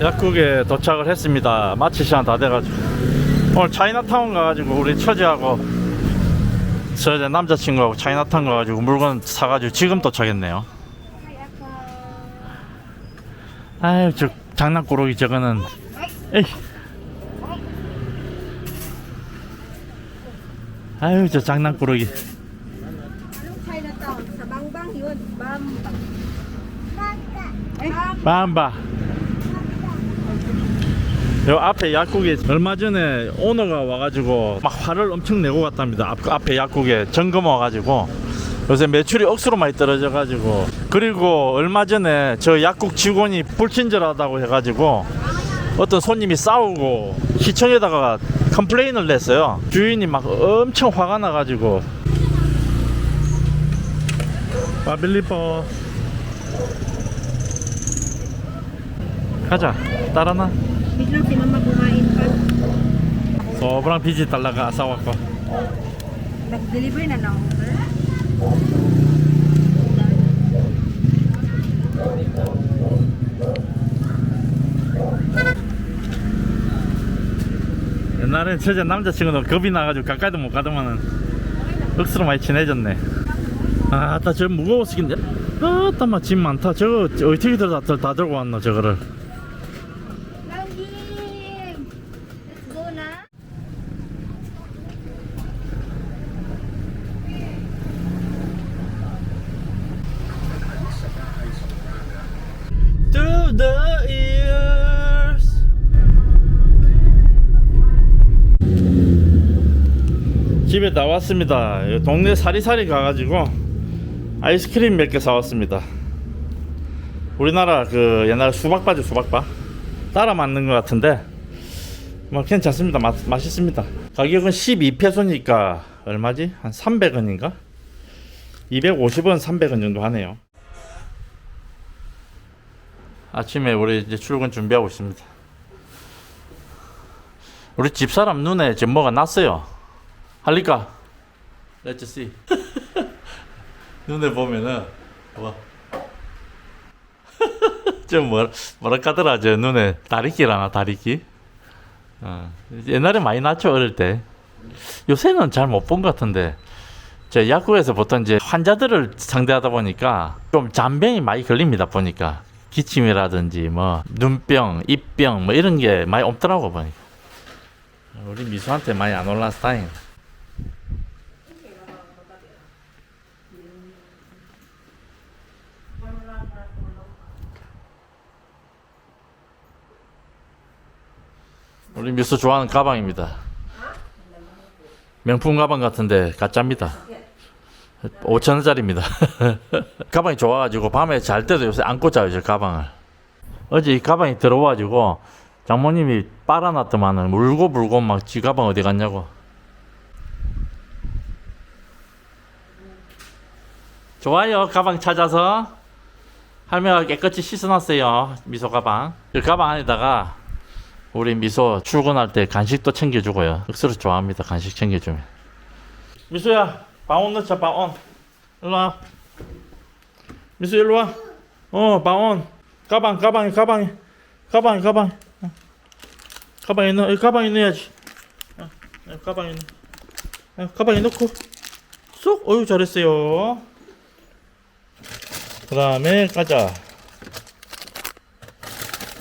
약국에 도착을 했습니다. 마치 시간 다 돼가지고. 오늘 차이나타운 가가지고 우리 처제하고 저 남자친구하고 차이나타운 가가지고 물건 사가지고 지금 도착했네요. 아유 저 장난꾸러기 저거는. 에이. 아유 저 장난꾸러기. 밤바 요 앞에 약국에 얼마 전에 오너가 와가지고 막 화를 엄청 내고 갔답니다. 앞, 앞에 약국에 점검 와가지고. 요새 매출이 억수로 많이 떨어져가지고. 그리고 얼마 전에 저 약국 직원이 불친절하다고 해가지고 어떤 손님이 싸우고 시청에다가 컴플레인을 냈어요. 주인이 막 엄청 화가 나가지고. 바빌리퍼. 가자. 따라나 biglang si mama kumain pa. sobrang busy talaga asawa ko. Nag-deliver na ng order. 옛날엔 처제 남자친구는 겁이 나가지고 가까이도 못 가더만은 억수로 많이 친해졌네. 아따 저 무거워서 근데? 아따 마짐 많다. 저거 어떻게 다, 다, 다 들고 왔노 저거를 Langging! Let's go na. Through the years 집에 나왔습니다. 동네 사리사리 가가지고 아이스크림 몇 개 사왔습니다. 우리나라 그 옛날 수박바지 수박바. 따라 맞는 것 같은데 뭐 괜찮습니다. 맛, 맛있습니다. 가격은 12페소니까 얼마지? 한 300원인가? 250원 300원 정도 하네요 아침에 우리 이제 출근 준비하고 있습니다. 우리 집사람 눈에 지금 뭐가 났어요. 할리까? Let's see. 눈에 보면은 뭐. 좀 뭐라 뭐라 까더라 저 눈에 다리끼라나 다리끼. 어, 옛날에 많이 났죠 어릴 때. 요새는 잘 못 본 것 같은데. 저 약국에서 보통 이제 환자들을 상대하다 보니까 좀 잔병이 많이 걸립니다 보니까 기침이라든지 뭐 눈병, 입병 뭐 이런 게 많이 없더라고 보니까 우리 미수한테 많이 안 올라서 다행이다. 우리 미수 좋아하는 가방입니다. 명품 가방 같은데 가짜입니다. 5천 원짜리입니다. 가방이 좋아가지고 밤에 잘 때도 요새 안고 자요 저 가방을. 어제 이 가방이 들어와가지고 장모님이 빨아놨더만은 울고 불고 막 지 가방 어디 갔냐고. 좋아요 가방 찾아서 할머니가 깨끗이 씻어놨어요 미소 가방. 그 가방 안에다가 우리 미소 출근할 때 간식도 챙겨주고요. 억수로 좋아합니다 간식 챙겨주면. 미소야 방온 넣자 방온 일로 와 미수 일로 와 어 방온 가방 가방에 가방에 가방에 가방에 어. 가방에 넣어 가방에 넣어야지 어, 가방에 넣어 어, 가방에 넣고 쏙 어유 잘했어요. 그 다음에 가자.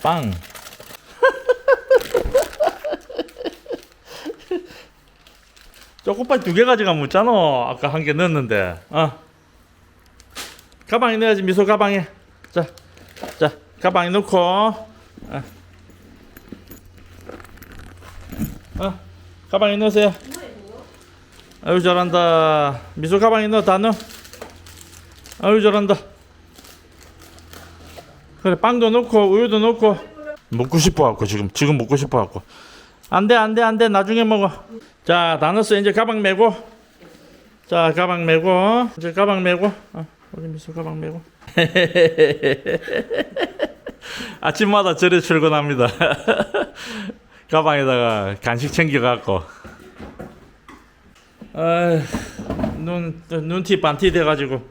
빵 초코파이 두개 가져가면 묻잖아. 아까 한 개 넣었는데. 어. 가방에 넣어야지, 미소 가방에. 자, 자, 가방에 넣고. 어. 어. 가방에 넣으세요. 아유, 잘한다. 미소 가방에 넣어, 다 넣어. 아유, 잘한다. 그래, 빵도 넣고, 우유도 넣고. 먹고 싶어 갖고, 지금, 지금 먹고 싶어 갖고. 안 돼, 안 돼, 안 돼. 나중에 먹어. 자, 다 넣었어. 이제 가방 메고. 자, 가방 메고. 이제 가방 메고. 어, 우리 미소 가방 메고. 아침마다 저래 출근합니다. 가방에다가 간식 챙겨갖고. 아, 눈, 눈티 반티 돼가지고.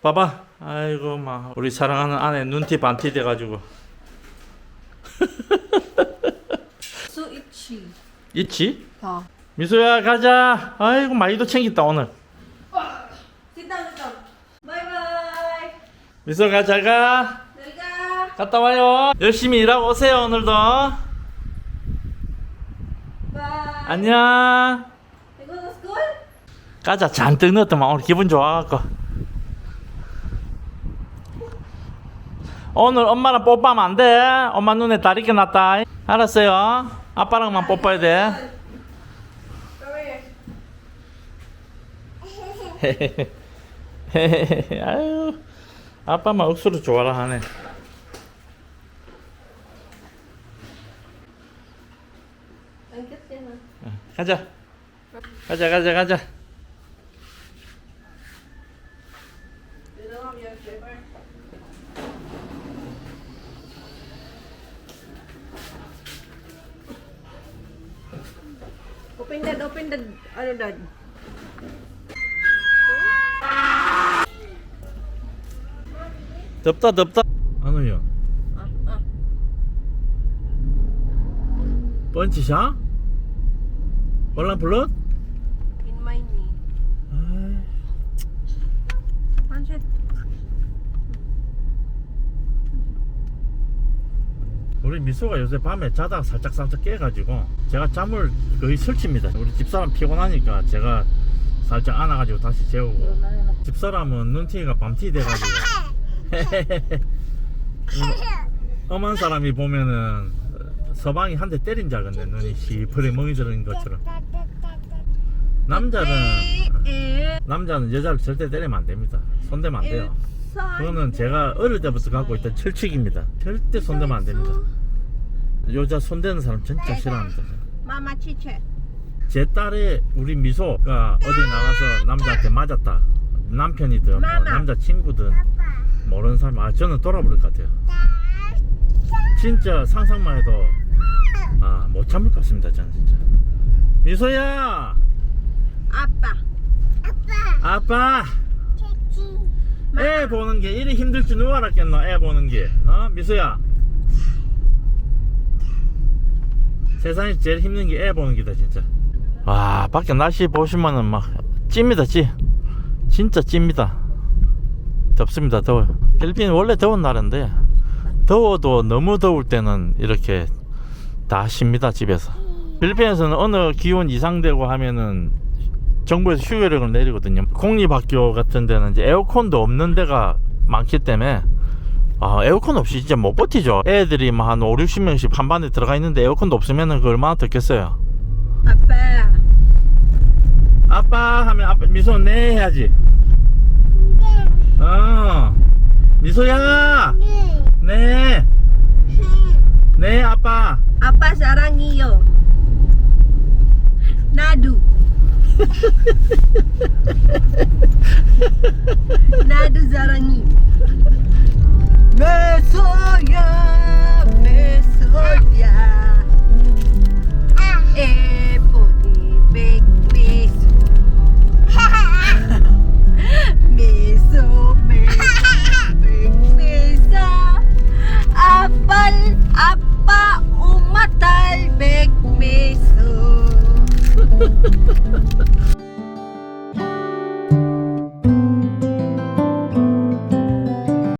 봐봐. 아이고 막 우리 사랑하는 아내 눈티 반티 돼가지고 Itchy. 있지? 어. 미소야 가자. 아이고 많이도 챙겼다 오늘. Sit down, sit down. Bye bye. 미소가 잘 가. 잘 가. 갔다 와요. 열심히 일하고 오세요 오늘도. Bye. 안녕. You go to school? 가자 잔뜩 넣었더만 오늘 기분 좋아갖고. 오늘 엄마랑 뽀뽀하면 안 돼. 엄마 눈에 다리게 났다. 알았어요. 아빠랑만 뽀뽀해야 돼. 아유, 아빠만 억수로 좋아라 하네. 가자. 가자, 가자, 가자. Open that, open that, ano that? 덥다, 덥다. 안우요. Ah, ah. 펀치샤? 올란 블롯? In my knee. Pansit. 우리 미소가 요새 밤에 자다가 살짝 살짝 깨가지고 제가 잠을 거의 설칩니다. 우리 집사람 피곤하니까 제가 살짝 안아가지고 다시 재우고. 집사람은 눈티가 밤티 돼가지고. 음, 엄한 사람이 보면은 서방이 한 대 때린 줄 알겠네. 눈이 시퍼리 멍이 들은 것처럼. 남자는 남자는 여자를 절대 때리면 안 됩니다. 손대면 안 돼요. 그거는 제가 어릴 때부터 갖고 있던 철칙입니다. 절대 손대면 안 됩니다 여자 손대는 사람 진짜 싫어합니다. Mama chiche. 제 딸의 우리 미소가 어디 나가서 남자한테 맞았다. 남편이든 뭐 마마. 남자 친구든 모르는 사람 아 저는 돌아버릴 것 같아요. 진짜 상상만 해도 아 못 참을 것 같습니다 저는 진짜. 미소야! Apa? 아빠! 애 보는 게 이리 힘들 줄 누가 알았겠노 애 보는 게. 어? 미소야 세상에 제일 힘든 게 애 보는 게다 진짜. 와 밖에 날씨 보시면은 막 찝니다 찌 진짜 찝니다. 덥습니다 더워요 필리핀 원래 더운 나라인데 더워도 너무 더울 때는 이렇게 다 쉽니다 집에서. 필리핀에서는 어느 기온 이상 되고 하면은 정부에서 휴교령을 내리거든요. 공립학교 같은 데는 이제 에어컨도 없는 데가 많기 때문에 아, 에어컨 없이 진짜 못 버티죠. 애들이 뭐한 5, 60명씩 한 반에 들어가 있는데 에어컨도 없으면은 그 얼마나 덥겠어요. Apa? 아빠 하면 아빠 미소 네 해야지. 어. 미소야. 네. 네, 아빠. Apa sarang iyo? Nadu. Nadu sarang Mesoya, Mesoya. Ah. Eh.